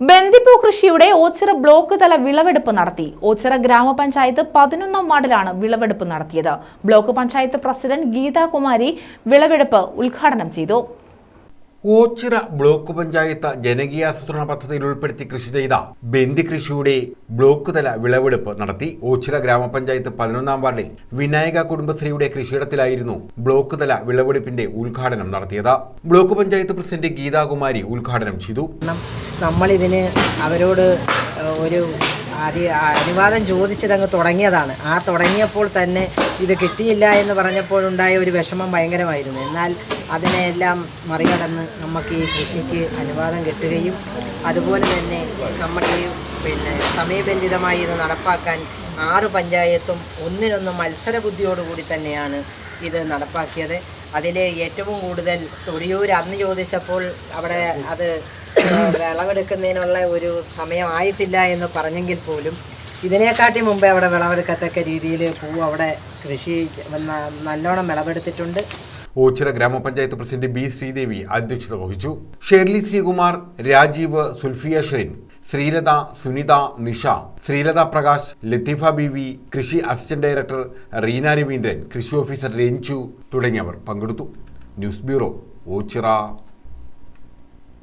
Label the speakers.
Speaker 1: ബന്ദിപ്പൂ കൃഷിയുടെ ഓച്ചിറ ബ്ലോക്ക് തല വിളവെടുപ്പ് നടത്തി. ഓച്ചിറ ഗ്രാമപഞ്ചായത്ത് പതിനൊന്നാം വാർഡിലാണ് വിളവെടുപ്പ് നടത്തിയത്. ബ്ലോക്ക് പഞ്ചായത്ത് പ്രസിഡന്റ് ഗീതാകുമാരി വിളവെടുപ്പ് ഉദ്ഘാടനം ചെയ്തു.
Speaker 2: ഓച്ചിറ ബ്ലോക്ക് പഞ്ചായത്ത് ജനകീയാസൂത്രണ പദ്ധതിയിൽ ഉൾപ്പെടുത്തി കൃഷി ചെയ്ത ബന്ദി കൃഷിയുടെ ബ്ലോക്ക് തല വിളവെടുപ്പ് നടത്തി ഓച്ചിറ ഗ്രാമപഞ്ചായത്ത് പതിനൊന്നാം വാർഡിൽ വിനായക കുടുംബശ്രീയുടെ കൃഷിയിടത്തിലായിരുന്നു ബ്ലോക്ക് തല വിളവെടുപ്പിന്റെ ഉദ്ഘാടനം നടത്തിയത്. ബ്ലോക്ക് പഞ്ചായത്ത് പ്രസിഡന്റ് ഗീതാകുമാരി ഉദ്ഘാടനം ചെയ്തു.
Speaker 3: നമ്മളിതിന് അവരോട് ഒരു അരി- അനുവാദം ചോദിച്ചതങ്ങ് തുടങ്ങിയതാണ്. ആ തുടങ്ങിയപ്പോൾ തന്നെ ഇത് കിട്ടിയില്ല എന്ന് പറഞ്ഞപ്പോഴുണ്ടായ ഒരു വിഷമം ഭയങ്കരമായിരുന്നു. എന്നാൽ അതിനെയെല്ലാം മറികടന്ന് നമുക്ക് ഈ കൃഷിക്ക് അനുവാദം കിട്ടുകയും അതുപോലെ തന്നെ നമ്മുടെ പിന്നെ സമയബന്ധിതമായി ഇത് നടപ്പാക്കാൻ ആറ് പഞ്ചായത്തും ഒന്നിനൊന്ന് മത്സര ബുദ്ധിയോടുകൂടി തന്നെയാണ് ഇത് നടപ്പാക്കിയത്. അതിൽ ഏറ്റവും കൂടുതൽ തൊടിയൂർ അന്ന് ചോദിച്ചപ്പോൾ അവിടെ അത് വിളവെടുക്കുന്നതിനുള്ള ഒരു സമയമായിട്ടില്ല എന്ന് പറഞ്ഞെങ്കിൽ പോലും ഇതിനെക്കാട്ടി മുമ്പേ അവിടെ വിളവെടുക്കത്തക്ക രീതിയിൽ പൂ അവിടെ കൃഷി നല്ലോണം വിളവെടുത്തിട്ടുണ്ട്.
Speaker 2: ഓച്ചിറ ഗ്രാമപഞ്ചായത്ത് പ്രസിഡന്റ് ബി ശ്രീദേവി അധ്യക്ഷത വഹിച്ചു. Shirley Sreekumar Rajeev Sulfiya Sherin. Sreelatha Sunitha Nisha Sreelatha Prakash Latheefa B V കൃഷി അസിസ്റ്റന്റ് ഡയറക്ടർ റീന രവീന്ദ്രൻ കൃഷി ഓഫീസർ രഞ്ജു തുടങ്ങിയവർ പങ്കെടുത്തു. News bureau Ochira.